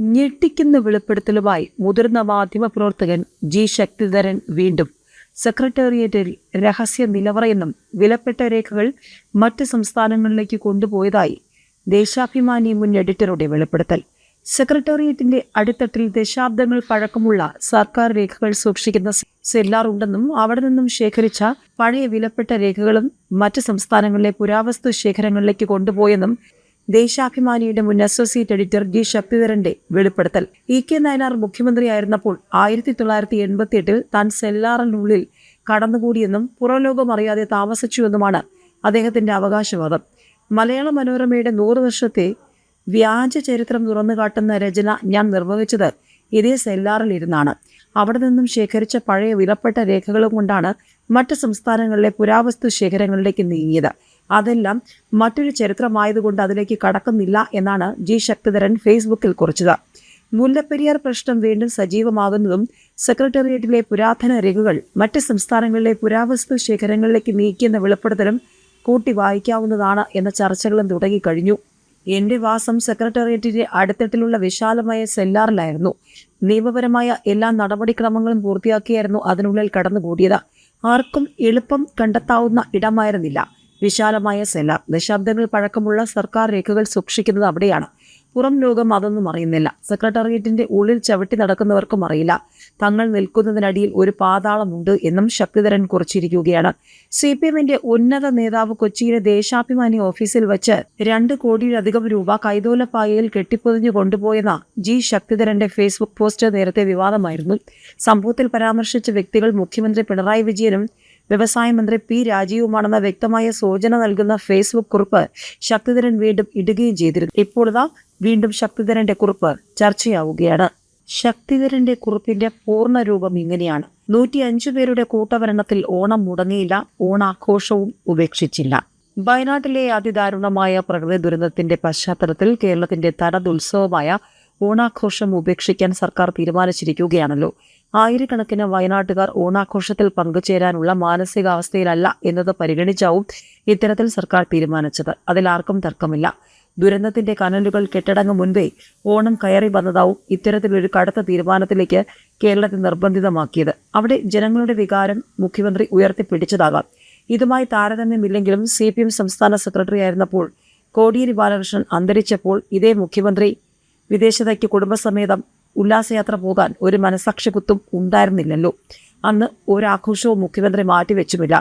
ഞെട്ടിക്കുന്ന വെളിപ്പെടുത്തലുമായി മുതിർന്ന മാധ്യമ പ്രവർത്തകൻ ജി ശക്തിധരൻ വീണ്ടും സെക്രട്ടേറിയറ്റിൽ രഹസ്യ നിലവറയെന്നും വിലപ്പെട്ട രേഖകൾ മറ്റ് സംസ്ഥാനങ്ങളിലേക്ക് കൊണ്ടുപോയതായി ദേശാഭിമാനി മുൻ എഡിറ്ററുടെ വെളിപ്പെടുത്തൽ. സെക്രട്ടേറിയറ്റിന്റെ അടിത്തട്ടിൽ ദശാബ്ദങ്ങൾ പഴക്കമുള്ള സർക്കാർ രേഖകൾ സൂക്ഷിക്കുന്ന സെല്ലാർ ഉണ്ടെന്നും അവിടെ നിന്നും ശേഖരിച്ച പഴയ വിലപ്പെട്ട രേഖകളും മറ്റ് സംസ്ഥാനങ്ങളിലെ പുരാവസ്തു ശേഖരങ്ങളിലേക്ക് കൊണ്ടുപോയെന്നും ദേശാഭിമാനിയുടെ മുൻ അസോസിയേറ്റ് എഡിറ്റർ ജി ശക്തിധരന്റെ വെളിപ്പെടുത്തൽ. ഇ കെ നയനാർ മുഖ്യമന്ത്രിയായിരുന്നപ്പോൾ ആയിരത്തി തൊള്ളായിരത്തി എൺപത്തി എട്ടിൽ താൻ സെല്ലാറിനുള്ളിൽ കടന്നുകൂടിയെന്നും പുറംലോകം അറിയാതെ താമസിച്ചുവെന്നുമാണ് അദ്ദേഹത്തിന്റെ അവകാശവാദം. മലയാള മനോരമയുടെ നൂറ് വർഷത്തെ വ്യാജ ചരിത്രം തുറന്നുകാട്ടുന്ന രചന ഞാൻ നിർവഹിച്ചത് ഇതേ സെല്ലാറിൽ ഇരുന്നാണ് അവിടെ നിന്നും ശേഖരിച്ച പഴയ വിലപ്പെട്ട രേഖകളും കൊണ്ടാണ് മറ്റ് സംസ്ഥാനങ്ങളിലെ പുരാവസ്തു ശേഖരങ്ങളിലേക്ക് നീങ്ങിയത്. അതെല്ലാം മറ്റൊരു ചരിത്രമായതുകൊണ്ട് അതിലേക്ക് കടക്കുന്നില്ല എന്നാണ് ജി ശക്തിധരൻ ഫേസ്ബുക്കിൽ കുറിച്ചത്. മുല്ലപ്പെരിയാർ പ്രശ്നം വീണ്ടും സജീവമാകുന്നതും സെക്രട്ടേറിയറ്റിലെ പുരാതന രേഖകൾ മറ്റ് സംസ്ഥാനങ്ങളിലെ പുരാവസ്തു ശേഖരങ്ങളിലേക്ക് നീക്കിയെന്ന വെളിപ്പെടുത്തലും കൂട്ടി വായിക്കാവുന്നതാണ് എന്ന ചർച്ചകളും തുടങ്ങിക്കഴിഞ്ഞു. എന്റെ വാസം സെക്രട്ടേറിയറ്റിന്റെ അടിത്തട്ടിലുള്ള വിശാലമായ സെല്ലാറിലായിരുന്നു. നിയമപരമായ എല്ലാ നടപടിക്രമങ്ങളും പൂർത്തിയാക്കിയായിരുന്നു അതിനുള്ളിൽ കടന്നുകൂടിയത്. ആർക്കും എളുപ്പം കണ്ടെത്താവുന്ന ഇടമായിരുന്നില്ല. വിശാലമായ സെല്ലാർ ദശാബ്ദങ്ങൾ പഴക്കമുള്ള സർക്കാർ രേഖകൾ സൂക്ഷിക്കുന്നത് അവിടെയാണ്. പുറം ലോകം അതൊന്നും അറിയുന്നില്ല. സെക്രട്ടേറിയറ്റിന്റെ ഉള്ളിൽ ചവിട്ടി നടക്കുന്നവർക്കും അറിയില്ല. തങ്ങൾ നിൽക്കുന്നതിനടിയിൽ ഒരു പാതാളമുണ്ട് എന്നും ശക്തിധരൻ കുറിച്ചിരിക്കുകയാണ്. സി പി എമ്മിന്റെ ഉന്നത നേതാവ് കൊച്ചിയിലെ ദേശാഭിമാനി ഓഫീസിൽ വെച്ച് രണ്ട് കോടിയിലധികം രൂപ കൈതോലപ്പായയിൽ കെട്ടിപ്പൊതിഞ്ഞു കൊണ്ടുപോയെന്ന ജി ശക്തിധരന്റെ ഫേസ്ബുക്ക് പോസ്റ്റ് നേരത്തെ വിവാദമായിരുന്നു. സംഭവത്തിൽ പരാമർശിച്ച വ്യക്തികൾ മുഖ്യമന്ത്രി പിണറായി വിജയനും വ്യവസായ മന്ത്രി പി രാജീവുമാണെന്ന വ്യക്തമായ സൂചന നൽകുന്ന ഫേസ്ബുക്ക് കുറിപ്പ് ശക്തിധരൻ വീണ്ടും ഇടുകയും ചെയ്തിരുന്നു. ഇപ്പോൾ ഇതാ വീണ്ടും ശക്തിധരന്റെ കുറിപ്പ് ചർച്ചയാവുകയാണ്. ശക്തിധരന്റെ കുറിപ്പിന്റെ പൂർണ രൂപം ഇങ്ങനെയാണ്. നൂറ്റി അഞ്ചു പേരുടെ കൂട്ടഭരണത്തിൽ ഓണം മുടങ്ങിയില്ല ഓണാഘോഷവും ഉപേക്ഷിച്ചില്ല. വയനാട്ടിലെ അതിദാരുണമായ പ്രകൃതി ദുരന്തത്തിന്റെ പശ്ചാത്തലത്തിൽ കേരളത്തിന്റെ തനതുത്സവമായ ഓണാഘോഷം ഉപേക്ഷിക്കാൻ സർക്കാർ തീരുമാനിച്ചിരിക്കുകയാണല്ലോ. ആയിരക്കണക്കിന് വയനാട്ടുകാർ ഓണാഘോഷത്തിൽ പങ്കുചേരാനുള്ള മാനസികാവസ്ഥയിലല്ല എന്നത് പരിഗണിച്ചാവും ഇത്തരത്തിൽ സർക്കാർ തീരുമാനിച്ചത്. അതിലാർക്കും തർക്കമില്ല. ദുരന്തത്തിന്റെ കനലുകൾ കെട്ടടങ്ങും മുൻപേ ഓണം കയറി വന്നതാവും ഇത്തരത്തിലൊരു കടുത്ത തീരുമാനത്തിലേക്ക് കേരളത്തെ നിർബന്ധിതമാക്കിയത്. അവിടെ ജനങ്ങളുടെ വികാരം മുഖ്യമന്ത്രി ഉയർത്തിപ്പിടിച്ചതാകാം. ഇതുമായി താരതമ്യമില്ലെങ്കിലും സി പി എം സംസ്ഥാന സെക്രട്ടറി ആയിരുന്നപ്പോൾ കോടിയേരി ബാലകൃഷ്ണൻ അന്തരിച്ചപ്പോൾ ഇതേ മുഖ്യമന്ത്രി വിദേശത്തേക്ക് കുടുംബസമേതം ഉല്ലാസയാത്ര പോകാൻ ഒരു മനസാക്ഷി കുത്തും ഉണ്ടായിരുന്നില്ലല്ലോ. അന്ന് ഒരാഘോഷവും മുഖ്യമന്ത്രി മാറ്റിവെച്ചുമില്ല.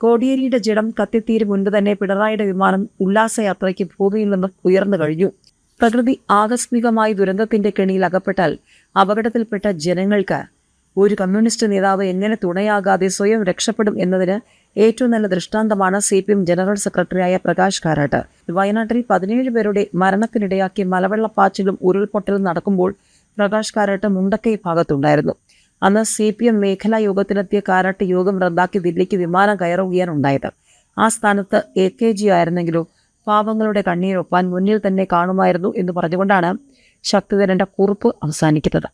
കോടിയേരിയുടെ ജഡം കത്തിത്തീരും മുൻപ് തന്നെ പിണറായിയുടെ വിമാനം ഉല്ലാസയാത്രയ്ക്ക് ഭൂമിയിൽ നിന്നും ഉയർന്നു കഴിഞ്ഞു. പ്രകൃതി ആകസ്മികമായി ദുരന്തത്തിന്റെ കെണിയിൽ അകപ്പെട്ടാൽ അപകടത്തിൽപ്പെട്ട ജനങ്ങൾക്ക് ഒരു കമ്മ്യൂണിസ്റ്റ് നേതാവ് എങ്ങനെ തുണയാകാതെ സ്വയം രക്ഷപ്പെടും എന്നതിന് ഏറ്റവും നല്ല ദൃഷ്ടാന്തമാണ് സി പി എം ജനറൽ സെക്രട്ടറിയായ പ്രകാശ് കാരാട്ട്. വയനാട്ടിൽ പതിനേഴ് പേരുടെ മരണത്തിനിടയാക്കി മലവെള്ളപ്പാച്ചിലും ഉരുൾപൊട്ടലും നടക്കുമ്പോൾ പ്രകാശ് കാരാട്ട് മുണ്ടക്കൈ ഭാഗത്തുണ്ടായിരുന്നു. അന്ന് സി പി എം മേഖലാ യോഗത്തിനെത്തിയ കാരാട്ട് യോഗം റദ്ദാക്കി ദില്ലിക്ക് വിമാനം കയറുകയാണ് ഉണ്ടായത് ആ സ്ഥാനത്ത് എ കെ ജി ആയിരുന്നെങ്കിലോ പാവങ്ങളുടെ കണ്ണീരൊപ്പാൻ മുന്നിൽ തന്നെ കാണുമായിരുന്നു എന്ന് പറഞ്ഞുകൊണ്ടാണ് ശക്തിധരന്റെ കുറിപ്പ് അവസാനിക്കുന്നത്.